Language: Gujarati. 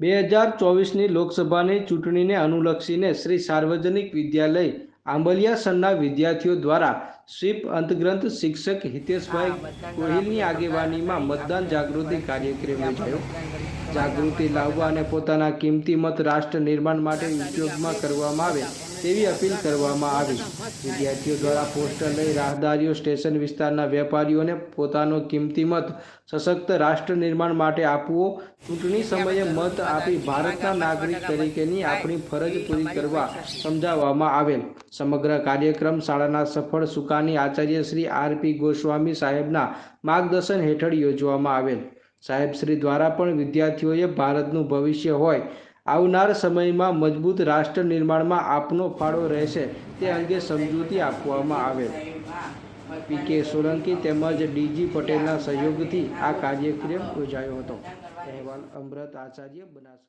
બે હજાર ચોવીસની લોકસભાની ચૂંટણીને અનુલક્ષીને શ્રી સાર્વજનિક વિદ્યાલય આંબલિયાસરના વિદ્યાર્થીઓ દ્વારા સ્વીપ અંતગ્રંથ શિક્ષક હિતેશભાઈ ગોહિલની આગેવાનીમાં મતદાન જાગૃતિ કાર્યક્રમ યોજાયો જાગૃતિ લાવવા અને પોતાના કિંમતી મત રાષ્ટ્ર નિર્માણ માટે ઉપયોગમાં કરવામાં આવે તેવી અપીલ કરવામાં આવી. વિદ્યાર્થીઓ દ્વારા પોસ્ટર લઈ રાહદારીઓ સ્ટેશન વિસ્તારના વેપારીઓને પોતાનો કિંમતી મત સશક્ત રાષ્ટ્ર નિર્માણ માટે આપવો. ચૂંટણી સમયે મત આપી ભારતના નાગરિક તરીકેની આપણી ફરજ પૂરી કરવા સમજાવવામાં આવેલ. સમગ્ર કાર્યક્રમ શાળાના સફળ સુકાની આચાર્ય શ્રી આરપી ગોસ્વામી સાહેબના માર્ગદર્શન હેઠળ યોજવામાં આવેલ. સાહેબશ્રી દ્વારા પણ વિદ્યાર્થીઓએ ભારતનું ભવિષ્ય હોય આવનાર સમયમાં મજબૂત રાષ્ટ્ર નિર્માણમાં આપનો ફાળો રહેશે તે અંગે સમજૂતી આપવામાં આવેલ. પી કે સોલંકી તેમજ ડીજી પટેલના સહયોગથી આ કાર્યક્રમ યોજાયો હતો. અહેવાલ અમૃત આચાર્ય બનાસ